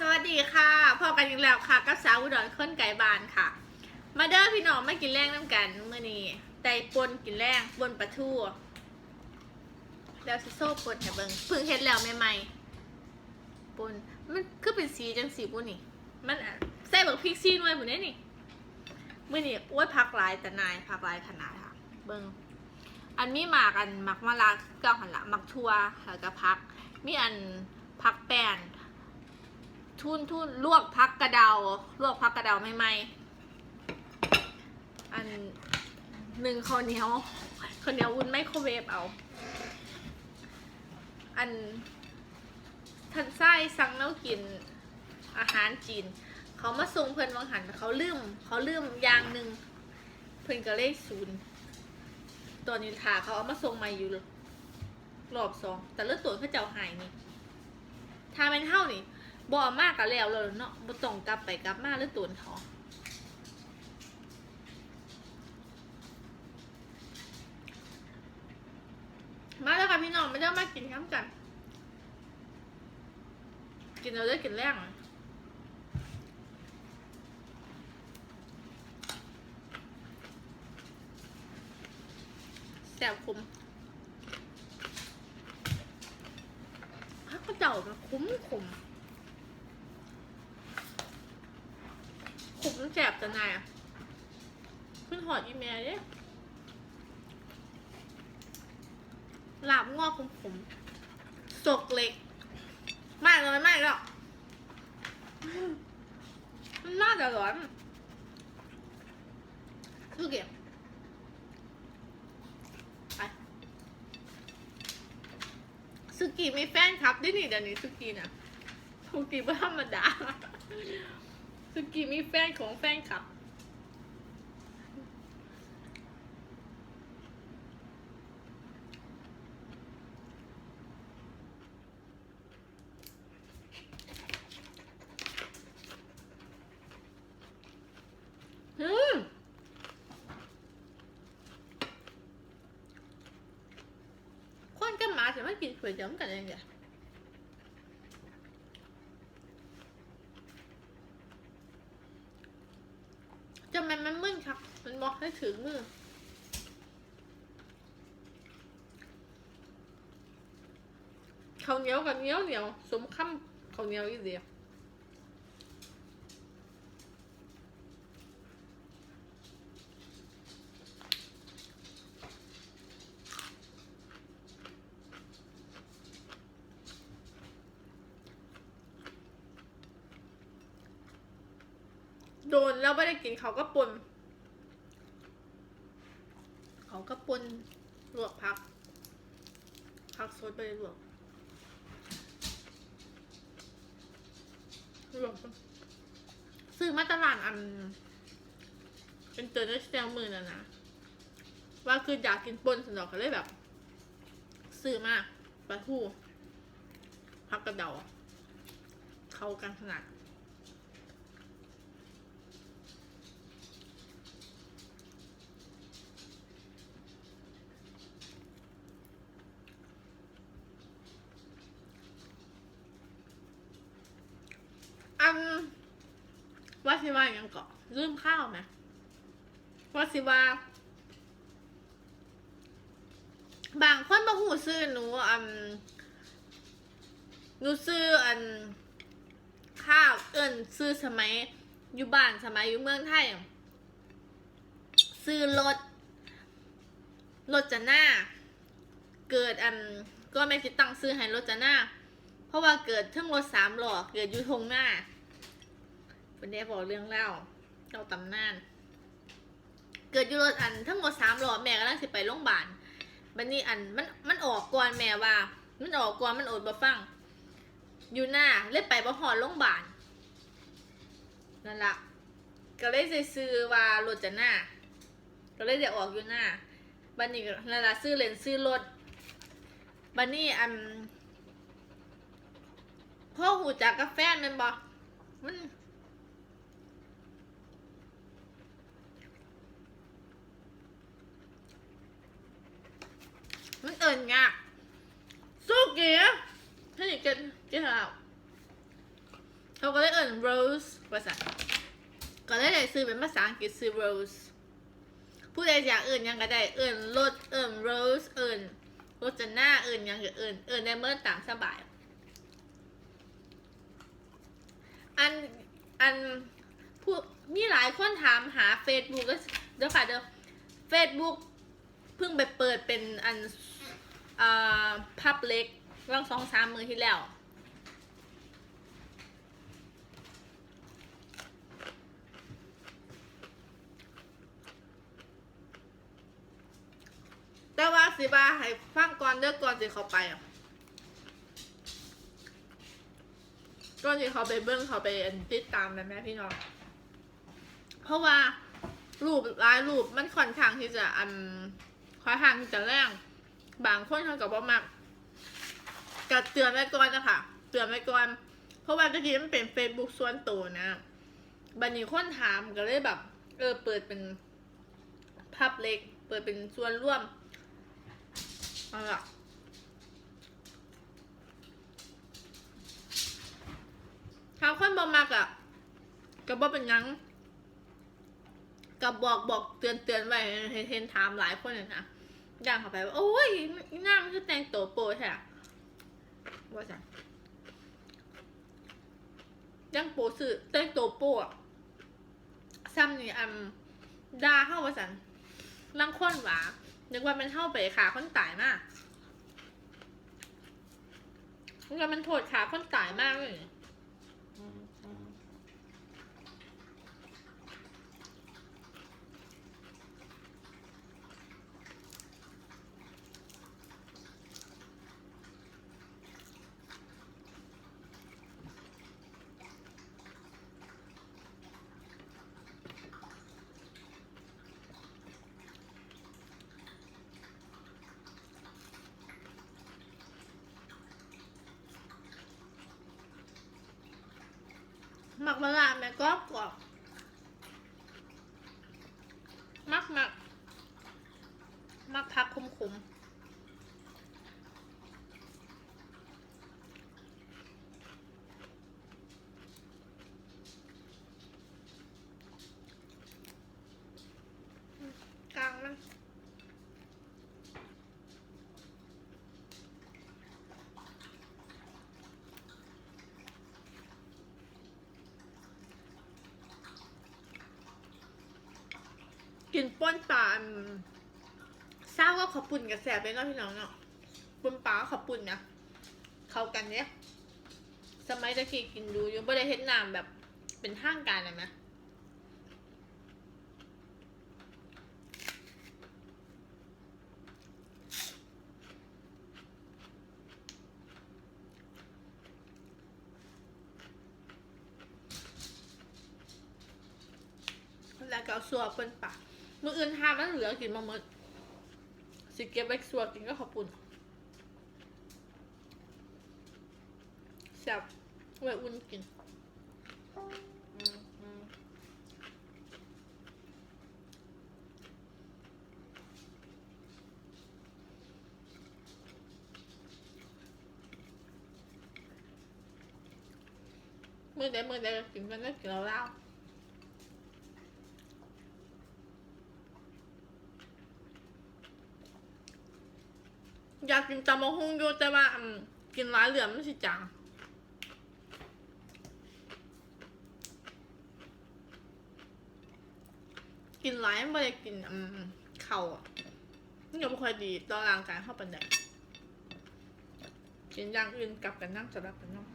สวัสดีค่ะพอกันอีกแล้วค่ะ กับสาวอุดรค้นไก่บานค่ะ มาเด้อพี่น้องมากินแรงน้ำกันเมื่อนี้ไต่ปนกินแรงปนปลาทูแล้วซิโซ่ปนให้เบิงเพิ่งเฮ็ดแล้วใหม่ๆปนมันคือเป็นสีจังสีปุ่นนี่ มันใส่บักพริกซีหน่วยปุ่นนี้นี่เมื่อนี้อ้วยพักหลายแต่นายพักหลายขนาดค่ะ เบิงอันมีหมากอันหมักมะลาเก้าหันละหมักทัวแล้วก็พัก มีอันพักแป้น ทุนทุนลวกพักกระเดา ลวกพักกระเดาไม่ไหมอันหนึ่งข้าวเหนียวข้าวเหนียวอุ่นไมโครเวฟเอา อันทันไส้สั่งเน้ากินอาหารจีน เขามาส่งเพื่อนวังหันเขาลืม เขาลืมอย่างหนึ่งเพื่อนก็เลยศูนย์ตัวนี้ถาเขาเอามาส่งมาอยู่รอบสองแต่เลือดตัวเขาเจ้าหายนี่ถาเป็นเท่านี่ บ่มากกับแล้วเลยเนาะบ่ต้องกลับไปกลับมาหรือตูนเขามาแล้วค่ะพี่น้องไม่ได้มากินข้ามกัน กินเราได้กินแรงอะแสบคมถ้าเขาเจ้ามันคุ้มขม ขมมันแสบจะนายอะขึ้นหอดอีเมลเนี่ยลาบงอกขมขมสกเล็ก มากเลยมากแล้วมันน่าจะร้อนลูกเก็บไปสุกี้มีแฟนคลับด้วยนี่เดี๋ยวนี้สุกี้นะสุกี้ไม่ธรรมดา สุกี้มีแฟนของแฟนคลับ อืมคนกับหมาจะไม่กินก๋วยเตี๋ยวกันยังไงะมันมันมึนครับ ได้ถึงมือข้าวเหนียวกับเหนียวเหนียวสมคำข้าวเหนียวอีเดียวโดนแล้วไม่ได้กินเขาก็ปนเขา ก็ปนลวกพัก พักสดไปลวกลวกซื้อมาตลาดอัน เป็นเตือนได้แซงมือน่ะนะ ว่าคืออยากกินปนสนอกก็เลยแบบ ซื้อมาปลาทูพักกระเดา เข้ากันขนาด ว่าสิว่าอย่างก่อนลืมข้าวไหมว่าสิว่า บางคนมาหูซื้อหนูอันหนูซื้ออันข้าวเอิญซื้อสมัยอยู่บ้านสมัยอยู่เมืองไทยซื้อรถรถจะหน้า เกิดอันก็ไม่คิดตังค์ซื้อให้รถจะหน้า เพราะว่าเกิดเทั้งรถสามหล่อเกิดอยู่ทงหน้า เป็นได้บอกเรื่องเล่าเล่าตำนาน เกิดอยู่รถอันทั้งหมดสามหล่อแม่กำลังสิไปโรงพยาบาลบันนี้อันมันมันออกก่อนแม่ว่า มันออกก่อนมันอดบ่ฟัง อยู่หน้าเลยไปบ่หอดโรงพยาบาลนั่นละก็เลยซื้อว่ารถจะหน้า ก็เลยจะออกอยู่หน้าบันนี้นั่นละซื้อเลนซื้อรถบันนี้อันพ่อหูจักกาแฟมันบอกมัน มันเอิญงะสู้เกียถ้าอยากกินกินเหล้าเขาก็เลยเอิญ rose ภาษาก็เลยได้ซื้อเป็นภาษาอังกฤษซื้อ rose ผู้ใดอยากเอิญยังก็ได้เอิญรถเอิญ rose เอิญรถจะหน้าเอิญยังก็เอิญเอิญได้เมื่อตามสบาย อันอันผู้มีหลายคนถามหา Facebook ก็เดี๋ยวค่ะเดี๋ยว Facebook เพิ่งไปเปิดเป็นอัน พับเล็กร่างสองสามมือที่แล้ว แต่ว่าสิบาให้ฟังก่อนเด้อก่อนสิเขาไปก่อนสิเขาไปเบิ้งเขาไปอันติดตามนะแม่พี่น้อง เพราะว่ารูปหลายรูปมันค่อนข้างที่จะอันค่อนข้างที่จะแรง บางคนเขาก็บอกมักก็เตือนไว้ก่อนนะคะเตือนไว้ก่อน เพราะว่าตะกี้มันเป็นเฟซบุ๊กส่วนตัวนะบันนี้คนถามก็เลยแบบ เออ เปิดเป็นภาพเล็ก เปิดเป็นส่วนร่วมเอาล่ะทางคนบอมากอะก็บอกเป็นยังกับบอกบอกเตือนเตือนไว้เห็นเห็นถามหลายคนเลยนะ ย่างเข้าไปว่าโอ้ยหน้ามันคือแต่งตัวโปรใช่ไหมว่าจังยังโปสื่อแต่งตัวโปรอะซ้ำนี่อันดาเข้าว่าสันลังคนหวานึกว่ามันเข้าไปขาคนตายมากนึกว่ามันโทษขาคนตายมากเลย หมักมะระแม่กรอบกรอบมักมักมักพักคุมคุมกลางมัน กินป้นปลาเศร้าก็ขอบปุ่นกับแสบเลยเนาะพี่น้องเนาะป้นปลาก็ขอบปุ่นนะเข้ากันเนี่ยสมัยตะกี้กินดูอยู่ไม่ได้เห็นน้ำแบบเป็นทางการเลยนะแล้วก็เอาสัวเปิ้นปาก มืออื่นทามันเหลือกินมาหมดสิเก็บไว้สัวกินก็ขอบคุณแซ่บไว้อุ่นกินมื่อใดมื่อใดกินกันก็กินเราเล่า อยากกินตำมะฮุ่งอยู่แต่ว่ากินร้ายเหลือมไม่ใช่จังกินร้ายไม่ได้กินเข่าอะนี่ก็ไม่ค่อยดีต่อร่างกายเข้าปันไดกินอย่างอื่นกลับกันนั่งสลับกันนั่ง